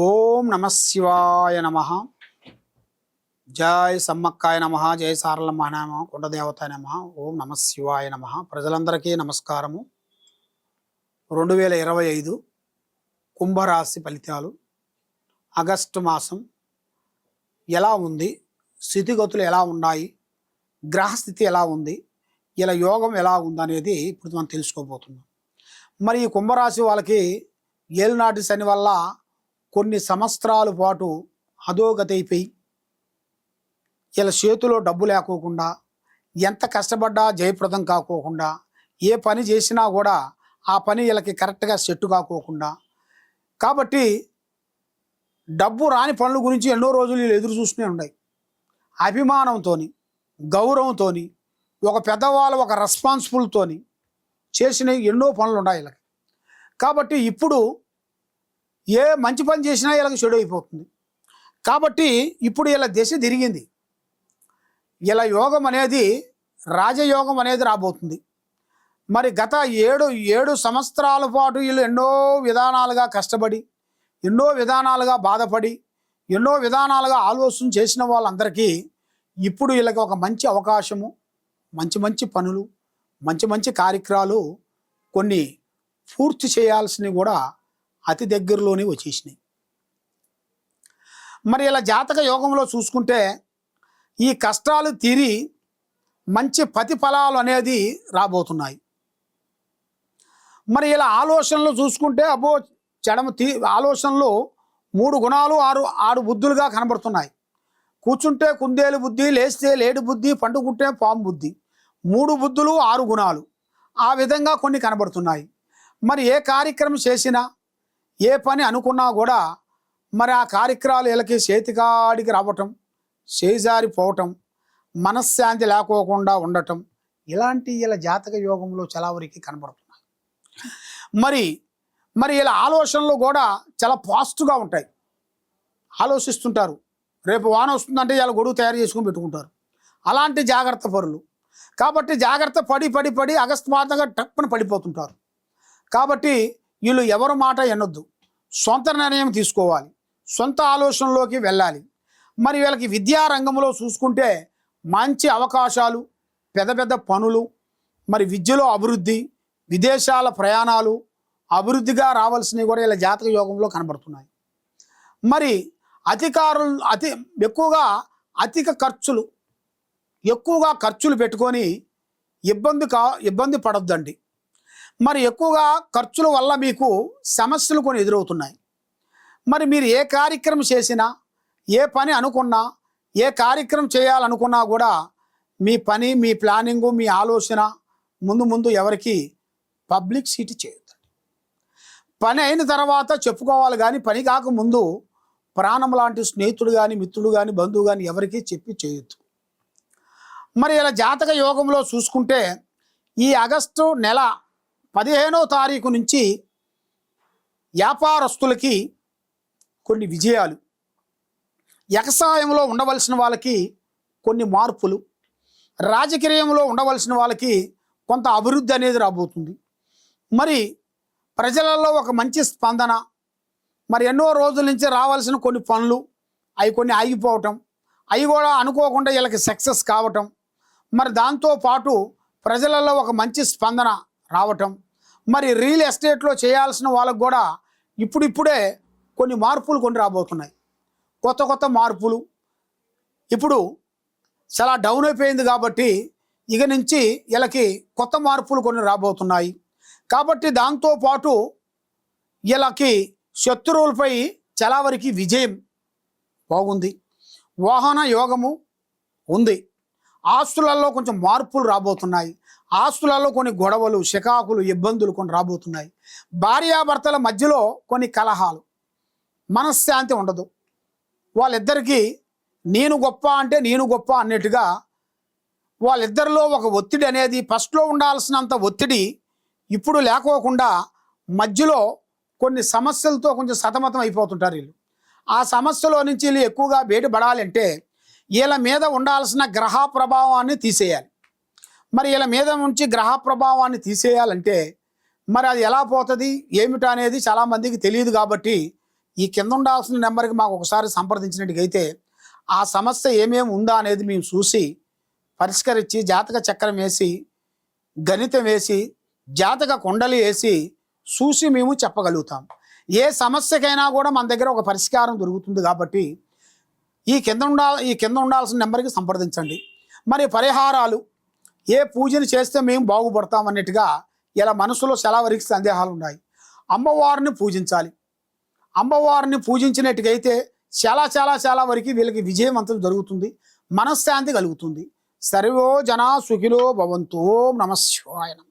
ఓం నమ శివాయ నమ. జయ సమ్మక్కాయ నమ జయ సారలమ్మ నమ కుండదేవత నమ. ఓం నమ శివాయ నమ. ప్రజలందరికీ నమస్కారము. రెండు వేల ఇరవై ఐదు కుంభరాశి ఫలితాలు. ఆగస్టు మాసం ఎలా ఉంది? స్థితిగతులు ఎలా ఉన్నాయి? గ్రహస్థితి ఎలా ఉంది? ఇలా యోగం ఎలా ఉందనేది ఇప్పుడు మనం తెలుసుకోబోతున్నాం. మరి ఈ కుంభరాశి వాళ్ళకి ఏలినాటి శని వల్ల కొన్ని సంవత్సరాల పాటు అధోగతి అయిపోయి ఇలా చేతిలో డబ్బు లేకోకుండా ఎంత కష్టపడ్డా జయప్రదం కాకోకుండా ఏ పని చేసినా కూడా ఆ పని వీళ్ళకి కరెక్ట్గా సెట్ కాకోకుండా. కాబట్టి డబ్బు రాని పనుల గురించి ఎన్నో రోజులు వీళ్ళు ఎదురు చూస్తూనే ఉన్నాయి. అభిమానంతో గౌరవంతో ఒక పెద్దవాళ్ళు ఒక రెస్పాన్సిబుల్తోని చేసిన ఎన్నో పనులు ఉన్నాయి వీళ్ళకి. కాబట్టి ఇప్పుడు ఏ మంచి పని చేసినా వీళ్ళకి చెడు అయిపోతుంది. కాబట్టి ఇప్పుడు ఇలా దశ తిరిగింది. ఇలా యోగం అనేది రాజయోగం అనేది రాబోతుంది. మరి గత ఏడు ఏడు సంవత్సరాల పాటు వీళ్ళు ఎన్నో విధానాలుగా కష్టపడి ఎన్నో విధానాలుగా బాధపడి ఎన్నో విధానాలుగా ఆలోచన చేసిన వాళ్ళందరికీ ఇప్పుడు వీళ్ళకి ఒక మంచి అవకాశము మంచి మంచి పనులు మంచి మంచి కార్యక్రమాలు కొన్ని పూర్తి చేయాల్సినవి కూడా అతి దగ్గరలోనే వచ్చేసినాయి. మరి ఇలా జాతక యోగంలో చూసుకుంటే ఈ కష్టాలు తీరి మంచి ప్రతిఫలాలు అనేది రాబోతున్నాయి. మరి ఇలా ఆలోచనలు చూసుకుంటే అబ్బో చెడమ తీ ఆలోచనలు మూడు గుణాలు ఆరు ఆరు బుద్ధులుగా కనబడుతున్నాయి. కూర్చుంటే కుందేలు బుద్ధి లేస్తే లేడి బుద్ధి పండుకుంటే పాము బుద్ధి. మూడు బుద్ధులు ఆరు గుణాలు ఆ విధంగా కొన్ని కనబడుతున్నాయి. మరి ఏ కార్యక్రమం చేసినా ఏ పని అనుకున్నా కూడా మరి ఆ కార్యక్రమాలు వీళ్ళకి చేతికాడికి రావటం చేజారిపోవటం మనశ్శాంతి లేకోకుండా ఉండటం ఇలాంటి ఇలా జాతక యోగంలో చలావరికి కనబడుతున్నాయి. మరి మరి ఇలా ఆలోచనలు కూడా చాలా పాజిటివ్గా ఉంటాయి. ఆలోచిస్తుంటారు. రేపు వాన వస్తుందంటే ఇలా గొడుగు తయారు చేసుకుని పెట్టుకుంటారు. అలాంటి జాగ్రత్త పరులు. కాబట్టి జాగ్రత్త పడి పడి పడి అకస్మాత్తుగా టప్పున పడిపోతుంటారు. కాబట్టి వీళ్ళు ఎవరి మాట ఎనొద్దు సొంత నిర్ణయం తీసుకోవాలి. సొంత ఆలోచనలోకి వెళ్ళాలి. మరి వీళ్ళకి విద్యా రంగంలో చూసుకుంటే మంచి అవకాశాలు పెద్ద పెద్ద పనులు మరి విద్యలో అభివృద్ధి విదేశాల ప్రయాణాలు అభివృద్ధిగా రావాల్సినవి కూడా వీళ్ళ జాతక యోగంలో కనబడుతున్నాయి. మరి అధికారులు అతి ఎక్కువగా అధిక ఖర్చులు ఎక్కువగా ఖర్చులు పెట్టుకొని ఇబ్బంది కా ఇబ్బంది పడొద్దండి. మరి ఎక్కువగా ఖర్చుల వల్ల మీకు సమస్యలు కొన్ని ఎదురవుతున్నాయి. మరి మీరు ఏ కార్యక్రమం చేసినా ఏ పని అనుకున్నా ఏ కార్యక్రమం చేయాలనుకున్నా కూడా మీ పని మీ ప్లానింగు మీ ఆలోచన ముందు ముందు ఎవరికి పబ్లిక్ సిటీ చేయొద్దండి. పని అయిన తర్వాత చెప్పుకోవాలి కానీ పని కాకముందు ప్రాణం లాంటి స్నేహితుడు కానీ మిత్రుడు కానీ బంధువు కానీ ఎవరికి చెప్పి చేయొద్దు. మరి ఇలా జాతక యోగంలో చూసుకుంటే ఈ ఆగస్టు నెల పదిహేనో తారీఖు నుంచి వ్యాపారస్తులకి కొన్ని విజయాలు. వ్యవసాయంలో ఉండవలసిన వాళ్ళకి కొన్ని మార్పులు. రాజకీయంలో ఉండవలసిన వాళ్ళకి కొంత అభివృద్ధి అనేది రాబోతుంది. మరి ప్రజలలో ఒక మంచి స్పందన మరి ఎన్నో రోజుల నుంచి రావాల్సిన కొన్ని పనులు అవి కొన్ని ఆగిపోవటం అవి కూడా అనుకోకుండా వీళ్ళకి సక్సెస్ కావటం మరి దాంతో పాటు ప్రజలలో ఒక మంచి స్పందన రావటం. మరి రియల్ ఎస్టేట్లో చేయాల్సిన వాళ్ళకు కూడా ఇప్పుడిప్పుడే కొన్ని మార్పులు కొన్ని రాబోతున్నాయి. కొత్త కొత్త మార్పులు. ఇప్పుడు చాలా డౌన్ అయిపోయింది కాబట్టి ఇక నుంచి వీళ్ళకి కొత్త మార్పులు కొన్ని రాబోతున్నాయి. కాబట్టి దాంతో పాటు వీళ్ళకి శత్రువులపై చాలా వరకు విజయం బాగుంది. వాహన యోగము ఉంది. ఆస్తులలో కొంచెం మార్పులు రాబోతున్నాయి. ఆస్తులలో కొన్ని గొడవలు షికాకులు ఇబ్బందులు కొన్ని రాబోతున్నాయి. భార్యాభర్తల మధ్యలో కొన్ని కలహాలు. మనశ్శాంతి ఉండదు. వాళ్ళిద్దరికీ నేను గొప్ప అంటే నేను గొప్ప అన్నట్టుగా వాళ్ళిద్దరిలో ఒక ఒత్తిడి అనేది ఫస్ట్లో ఉండాల్సినంత ఒత్తిడి ఇప్పుడు లేకోకుండా మధ్యలో కొన్ని సమస్యలతో కొంచెం సతమతం అయిపోతుంటారు వీళ్ళు. ఆ సమస్యలో నుంచి వీళ్ళు ఎక్కువగా బయటపడాలంటే వీళ్ళ మీద ఉండాల్సిన గ్రహ ప్రభావాన్ని తీసేయాలి. మరి వీళ్ళ మీద నుంచి గ్రహ ప్రభావాన్ని తీసేయాలంటే మరి అది ఎలా పోతుంది? ఏమిటా అనేది చాలామందికి తెలియదు కాబట్టి ఈ కింద ఉండాల్సిన నెంబర్కి మాకు ఒకసారి సంప్రదించినట్టుగైతే ఆ సమస్య ఏమేమి ఉందా అనేది మేము చూసి పరిష్కరించి జాతక చక్రం వేసి గణితం వేసి జాతక కొండలు వేసి చూసి మేము చెప్పగలుగుతాం. ఏ సమస్యకైనా కూడా మన దగ్గర ఒక పరిష్కారం దొరుకుతుంది కాబట్టి ఈ కింద ఉండా ఈ కింద ఉండాల్సిన నెంబర్కి సంప్రదించండి. మరి పరిహారాలు ఏ పూజను చేస్తే మేము బాగుపడతాం అన్నట్టుగా ఇలా మనసులో చాలా వరకు సందేహాలు ఉన్నాయి అమ్మవారిని పూజించాలి. అమ్మవారిని పూజించినట్టుగైతే చాలా చాలా చాలా వరకు వీళ్ళకి విజయవంతం జరుగుతుంది. మనశ్శాంతి కలుగుతుంది. సర్వో జనా సుఖిలో భవంతో నమశివాయనం